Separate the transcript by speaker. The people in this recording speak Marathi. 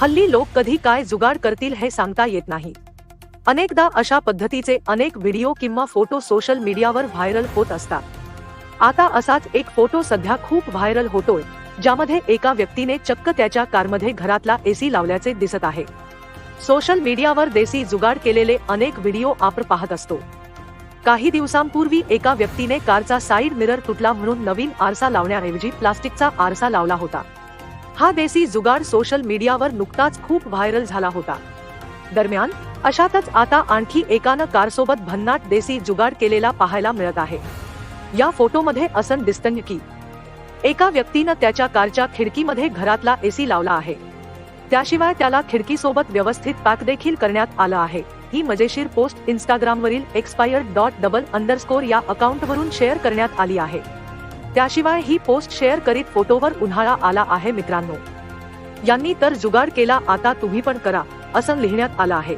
Speaker 1: हल्ली लोक कधी काय जुगाड करतील हे सांगता येत नाही. अनेकदा अशा पद्धतीचे अनेक व्हिडिओ किंवा फोटो सोशल मीडियावर व्हायरल होत असतात. आता असाच एक फोटो सध्या खूप व्हायरल होतोय ज्यामध्ये एका व्यक्तीने चक्क त्याच्या कारमध्ये घरातला एसी लावल्याचे दिसत आहे. सोशल मीडियावर देसी जुगाड केलेले अनेक व्हिडिओ आपण पाहत असतो. काही दिवसांपूर्वी एका व्यक्तीने कारचा साईड मिरर तुटला म्हणून नवीन आरसा लावण्याऐवजी प्लास्टिकचा आरसा लावला होता. हा देसी जुगाड सोशल मीडियावर नुकताच खूप व्हायरल झाला होता. दरम्यान अशातच आता आणखी एकानं कारसोबत भन्नाट देसी जुगाड केलेला पाहायला मिळत आहे. या फोटोमध्ये असं दिसतं की एका व्यक्तीनं त्याच्या कारच्या खिडकीमध्ये घरातला एसी लावला आहे. त्याशिवाय त्याला खिडकीसोबत व्यवस्थित पॅक देखील करण्यात आलं आहे. ही मजेशीर पोस्ट इंस्टाग्रामवरील एक्सपायर्ड डॉट डबल अंडरस्कोर या अकाउंटवरून शेअर करण्यात आली आहे. त्याशिवाय ही पोस्ट शेअर करीत फोटोवर उन्हाळा आला आहे मित्रांनो. यांनी तर जुगाड केला आता तुम्ही पण करा असं लिहिण्यात आलं आहे.